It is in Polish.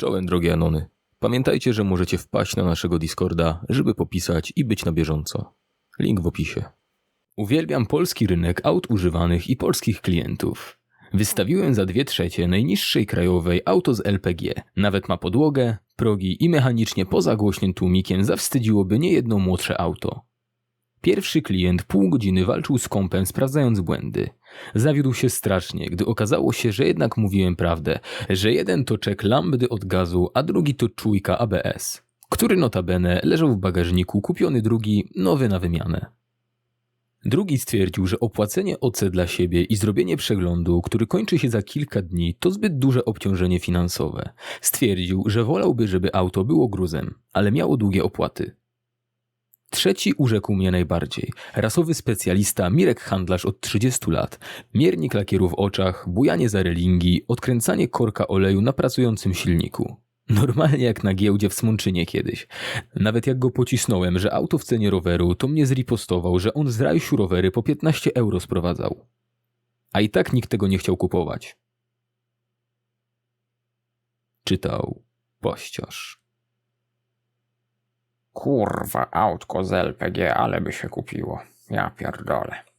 Czołem drogie Anony. Pamiętajcie, że możecie wpaść na naszego Discorda, żeby popisać i być na bieżąco. Link w opisie. Uwielbiam polski rynek aut używanych i polskich klientów. Wystawiłem za dwie trzecie najniższej krajowej auto z LPG. Nawet ma podłogę, progi i mechanicznie poza głośnym tłumikiem zawstydziłoby niejedno młodsze auto. Pierwszy klient pół godziny walczył z kąpem, sprawdzając błędy. Zawiódł się strasznie, gdy okazało się, że jednak mówiłem prawdę, że jeden to czek lambdy od gazu, a drugi to czujka ABS, który notabene leżał w bagażniku, kupiony drugi, nowy na wymianę. Drugi stwierdził, że opłacenie OC dla siebie i zrobienie przeglądu, który kończy się za kilka dni, to zbyt duże obciążenie finansowe. Stwierdził, że wolałby, żeby auto było gruzem, ale miało długie opłaty. Trzeci urzekł mnie najbardziej. Rasowy specjalista, Mirek handlarz od 30 lat. Miernik lakieru w oczach, bujanie za relingi, odkręcanie korka oleju na pracującym silniku. Normalnie jak na giełdzie w Smończynie kiedyś. Nawet jak go pocisnąłem, że auto w cenie roweru, to mnie zripostował, że on z rajsiu rowery po 15 euro sprowadzał. A i tak nikt tego nie chciał kupować. Czytał pościarz. Kurwa, autko z LPG, ale by się kupiło. Ja pierdolę.